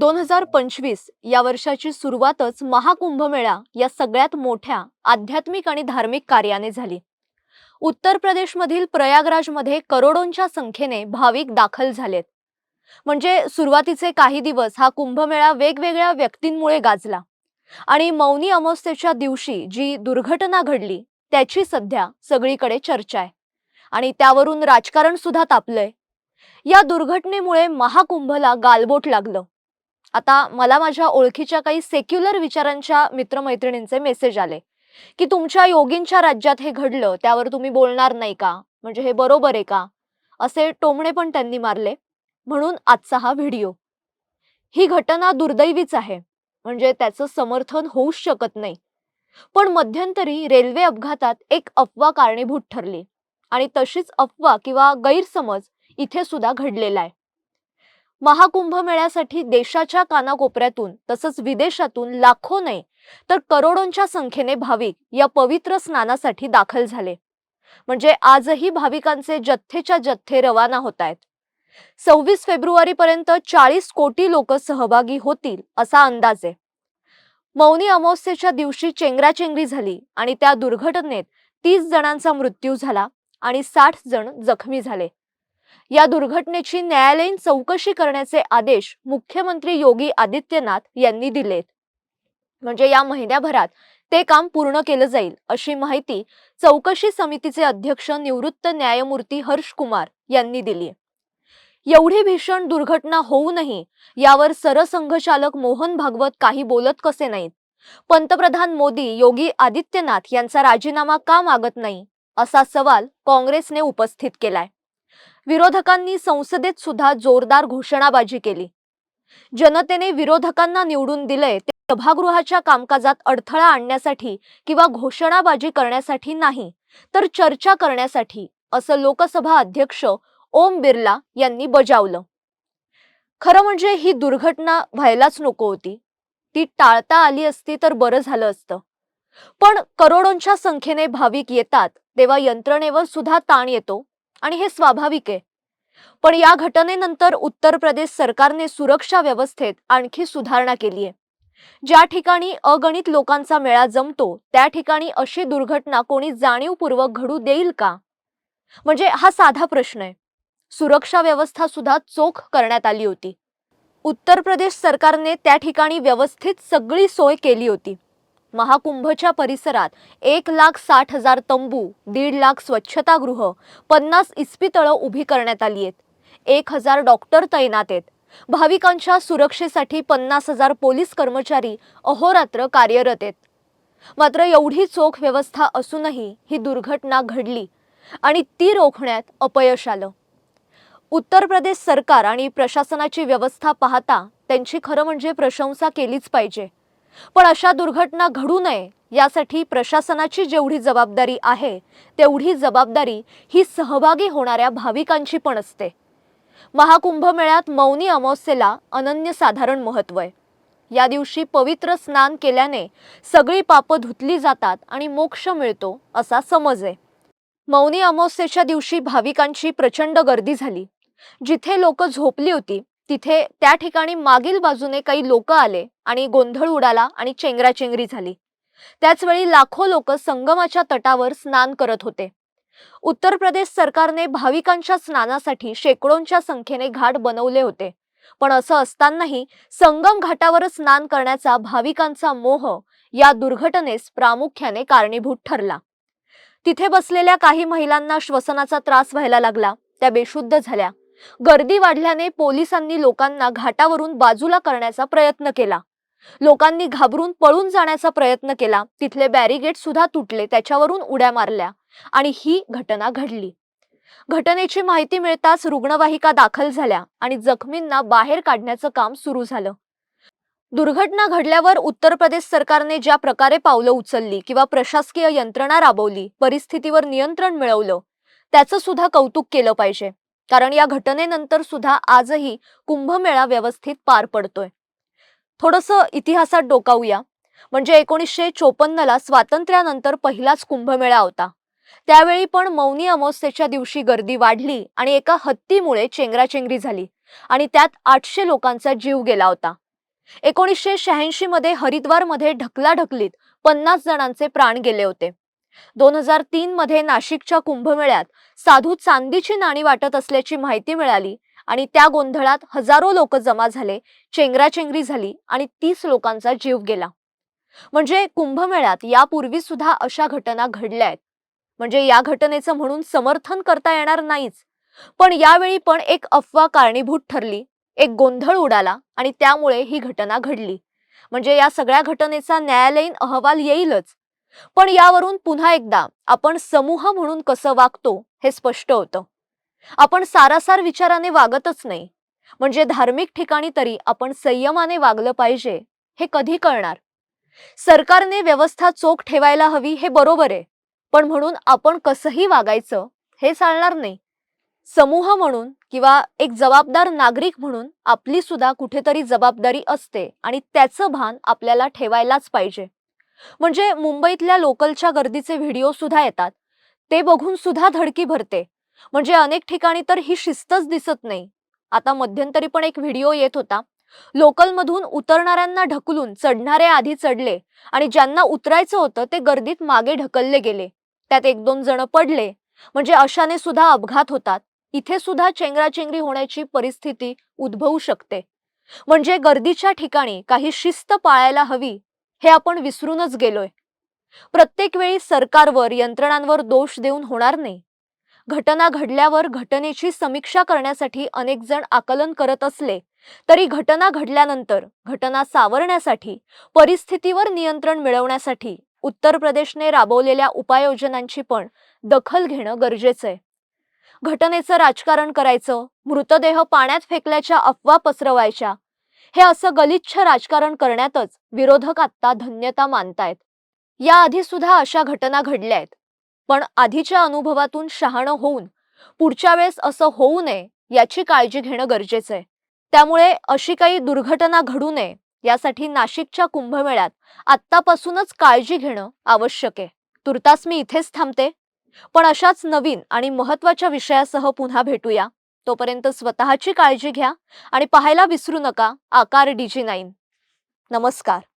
दोन हजार पंचवीस या वर्षाची सुरुवातच महाकुंभमेळा या सगळ्यात मोठ्या आध्यात्मिक आणि धार्मिक कार्याने झाली. उत्तर प्रदेशमधील प्रयागराजमध्ये करोडोंच्या संख्येने भाविक दाखल झालेत. म्हणजे सुरुवातीचे काही दिवस हा कुंभमेळा वेगवेगळ्या व्यक्तींमुळे गाजला. आणि मौनी अमावस्येच्या दिवशी जी दुर्घटना घडली त्याची सध्या सगळीकडे चर्चा आहे. आणि त्यावरून राजकारण सुद्धा तापलंय. या दुर्घटनेमुळे महाकुंभला गालबोट लागलं. आता मला माझ्या ओळखीच्या काही सेक्युलर विचारांच्या मित्रमैत्रिणींचे मेसेज आले. की तुमच्या योगींच्या राज्यात हे घडलं त्यावर तुम्ही बोलणार नाही का? म्हणजे हे बरोबर आहे का? असे टोमणे पण त्यांनी मारले. म्हणून आजचा हा व्हिडिओ ही घटना दुर्दैवीच आहे. म्हणजे त्याचं समर्थन होऊच शकत नाही. पण मध्यंतरी रेल्वे अपघातात एक अफवा कारणीभूत ठरली. आणि तशीच अफवा किंवा गैरसमज इथे सुद्धा घडलेला आहे. महाकुंभ मेळ्यासाठी देशाच्या कानाकोपऱ्यातून तसंच विदेशातून लाखो नाही तर करोडोंच्या संख्येने भाविक या पवित्र स्नानासाठी दाखल झाले. म्हणजे आजही भाविकांचे जथ्थेच्या जथ्थे रवाना होत आहेत सव्वीस फेब्रुवारी पर्यंत चाळीस कोटी लोक सहभागी होतील असा अंदाज आहे. मौनी अमावस्येच्या दिवशी चेंगराचेंगरी झाली आणि त्या दुर्घटनेत तीस जणांचा मृत्यू झाला आणि साठ जण जखमी झाले. या दुर्घटनेची न्यायालयीन चौकशी करण्याचे आदेश मुख्यमंत्री योगी आदित्यनाथ यांनी दिलेत. म्हणजे या महिन्याभरात ते काम पूर्ण केलं जाईल अशी माहिती चौकशी समितीचे अध्यक्ष निवृत्त न्यायमूर्ती हर्ष कुमार यांनी दिली. एवढी भीषण दुर्घटना होऊनही यावर सरसंघचालक मोहन भागवत काही बोलत कसे नाहीत. पंतप्रधान मोदी योगी आदित्यनाथ यांचा राजीनामा का मागत नाही असा सवाल काँग्रेसने उपस्थित केलाय. विरोधकांनी संसदेत सुद्धा जोरदार घोषणाबाजी केली. जनतेने विरोधकांना निवडून दिलंय ते सभागृहाच्या कामकाजात अडथळा आणण्यासाठी किंवा घोषणाबाजी करण्यासाठी नाही तर चर्चा करण्यासाठी असं लोकसभा अध्यक्ष ओम बिर्ला यांनी बजावलं. खरं म्हणजे ही दुर्घटना व्हायलाच नको होती. ती टाळता आली असती तर बरं झालं असतं. पण करोडोंच्या संख्येने भाविक येतात तेव्हा यंत्रणेवर सुद्धा ताण येतो आणि हे स्वाभाविक आहे. पण या घटनेनंतर उत्तर प्रदेश सरकारने सुरक्षा व्यवस्थेत आणखी सुधारणा केली आहे. ज्या ठिकाणी अगणित लोकांचा मेळा जमतो त्या ठिकाणी अशी दुर्घटना कोणी जाणीवपूर्वक घडू देईल का? म्हणजे हा साधा प्रश्न आहे. सुरक्षा व्यवस्था सुद्धा चोख करण्यात आली होती. उत्तर प्रदेश सरकारने त्या ठिकाणी व्यवस्थित सगळी सोय केली होती. महाकुंभच्या परिसरात एक लाख साठ हजार तंबू दीड लाख स्वच्छतागृह पन्नास इस्पितळं उभी करण्यात आली आहेत. एक हजार डॉक्टर तैनात आहेत. भाविकांच्या सुरक्षेसाठी पन्नास हजार पोलीस कर्मचारी अहोरात्र कार्यरत आहेत. मात्र एवढी चोख व्यवस्था असूनही ही दुर्घटना घडली आणि ती रोखण्यात अपयश आलं. उत्तर प्रदेश सरकार आणि प्रशासनाची व्यवस्था पाहता त्यांची खरं म्हणजे प्रशंसा केलीच पाहिजे. पण अशा दुर्घटना घडू नये यासाठी प्रशासनाची जेवढी जबाबदारी आहे तेवढी जबाबदारी ही सहभागी होणाऱ्या भाविकांची पण असते. महाकुंभ मेळ्यात मौनी अमावस्येला अनन्यसाधारण महत्त्व आहे. या दिवशी पवित्र स्नान केल्याने सगळी पापं धुतली जातात आणि मोक्ष मिळतो असा समज आहे. मौनी अमावस्येच्या दिवशी भाविकांची प्रचंड गर्दी झाली. जिथे लोक झोपली होती तिथे त्या ठिकाणी मागील बाजूने काही लोक आले आणि गोंधळ उडाला आणि चेंगराचेंगरी झाली. त्याचवेळी लाखो लोक संगमाच्या तटावर स्नान करत होते. उत्तर प्रदेश सरकारने भाविकांच्या स्नानासाठी शेकडोंच्या संख्येने घाट बनवले होते. पण असं असतानाही संगम घाटावर स्नान करण्याचा भाविकांचा मोह या दुर्घटनेस प्रामुख्याने कारणीभूत ठरला. तिथे बसलेल्या काही महिलांना श्वसनाचा त्रास व्हायला लागला. त्या बेशुद्ध झाल्या. गर्दी वाढल्याने पोलिसांनी लोकांना घाटावरून बाजूला करण्याचा प्रयत्न केला. लोकांनी घाबरून पळून जाण्याचा प्रयत्न केला. तिथले बॅरिगेट सुद्धा तुटले त्याच्यावरून उड्या मारल्या आणि ही घटना घडली. घटनेची माहिती मिळताच रुग्णवाहिका दाखल झाल्या आणि जखमींना बाहेर काढण्याचं काम सुरू झालं. दुर्घटना घडल्यावर उत्तर प्रदेश सरकारने ज्या प्रकारे पावलं उचलली किंवा प्रशासकीय यंत्रणा राबवली परिस्थितीवर नियंत्रण मिळवलं त्याचं सुद्धा कौतुक केलं पाहिजे. कारण या घटनेनंतर सुद्धा आजही कुंभमेळा व्यवस्थित पार पडतोय. थोडंसं इतिहासात डोकावूया. म्हणजे एकोणीसशे चोपन्नला स्वातंत्र्यानंतर पहिलाच कुंभमेळा होता. त्यावेळी पण मौनी अमावस्येच्या दिवशी गर्दी वाढली आणि एका हत्तीमुळे चेंगराचेंगरी झाली आणि त्यात आठशे लोकांचा जीव गेला होता. एकोणीसशे शहाऐंशी मध्ये हरिद्वारमध्ये ढकलाढकलीत पन्नास जणांचे प्राण गेले होते. दोन हजार तीन मध्ये नाशिकच्या कुंभमेळ्यात साधू चांदीची नाणी वाटत असल्याची माहिती मिळाली आणि त्या गोंधळात हजारो लोक जमा झाले चेंगराचेंगरी झाली आणि तीस लोकांचा जीव गेला. म्हणजे कुंभमेळ्यात यापूर्वी सुद्धा अशा घटना घडल्या आहेत. म्हणजे या घटनेचं म्हणून समर्थन करता येणार नाहीच. पण यावेळी पण एक अफवा कारणीभूत ठरली एक गोंधळ उडाला आणि त्यामुळे ही घटना घडली. म्हणजे या सगळ्या घटनेचा न्यायालयीन अहवाल येईलच. पण यावरून पुन्हा एकदा आपण समूह म्हणून कसं वागतो हे स्पष्ट होतं. आपण सारासार विचाराने वागतच नाही. म्हणजे धार्मिक ठिकाणी तरी आपण संयमाने वागलं पाहिजे हे कधी कळणार? सरकारने व्यवस्था चोख ठेवायला हवी हे बरोबर आहे. पण म्हणून आपण कसंही वागायचं हे चालणार नाही. समूह म्हणून किंवा एक जबाबदार नागरिक म्हणून आपली सुद्धा कुठेतरी जबाबदारी असते आणि त्याचं भान आपल्याला ठेवायलाच पाहिजे. म्हणजे मुंबईतल्या लोकलच्या गर्दीचे व्हिडिओ सुद्धा येतात. ते बघून सुद्धा धडकी भरते. म्हणजे अनेक ठिकाणी तर ही शिस्तच दिसत नाही. आता मध्यंतरी पण एक व्हिडिओ येत होता. लोकलमधून उतरणाऱ्यांना ढकलून चढणारे आधी चढले आणि ज्यांना उतरायचं होतं ते गर्दीत मागे ढकलले गेले. त्यात एक दोन जण पडले. म्हणजे अशाने सुद्धा अपघात होतात. इथे सुद्धा चेंगराचेंगरी होण्याची परिस्थिती उद्भवू शकते. म्हणजे गर्दीच्या ठिकाणी काही शिस्त पाळायला हवी हे आपण विसरूनच गेलोय. प्रत्येक वेळी सरकारवर यंत्रणांवर दोष देऊन होणार नाही. घटना घडल्यावर घटनेची समीक्षा करण्यासाठी अनेक जण आकलन करत असले तरी घटना घडल्यानंतर घटना सावरण्यासाठी परिस्थितीवर नियंत्रण मिळवण्यासाठी उत्तर प्रदेशने राबवलेल्या उपाययोजनांची पण दखल घेणं गरजेचं आहे. घटनेचं राजकारण करायचं मृतदेह पाण्यात फेकल्याच्या अफवा पसरवायच्या हे असं गलिच्छ राजकारण करण्यातच विरोधक आत्ता धन्यता मानतायत. याआधी सुद्धा अशा घटना घडल्या आहेत पण आधीच्या अनुभवातून शहाणं होऊन पुढच्या वेळेस असं होऊ नये याची काळजी घेणं गरजेचं आहे. त्यामुळे अशी काही दुर्घटना घडू नये यासाठी नाशिकच्या कुंभमेळ्यात आत्तापासूनच काळजी घेणं आवश्यक आहे. तुर्तास मी इथेच थांबते. पण अशाच नवीन आणि महत्त्वाच्या विषयासह पुन्हा भेटूया. तोपर्यंत स्वतःची काळजी घ्या आणि पाहायला विसरू नका. आकार डीजी नाईन. नमस्कार.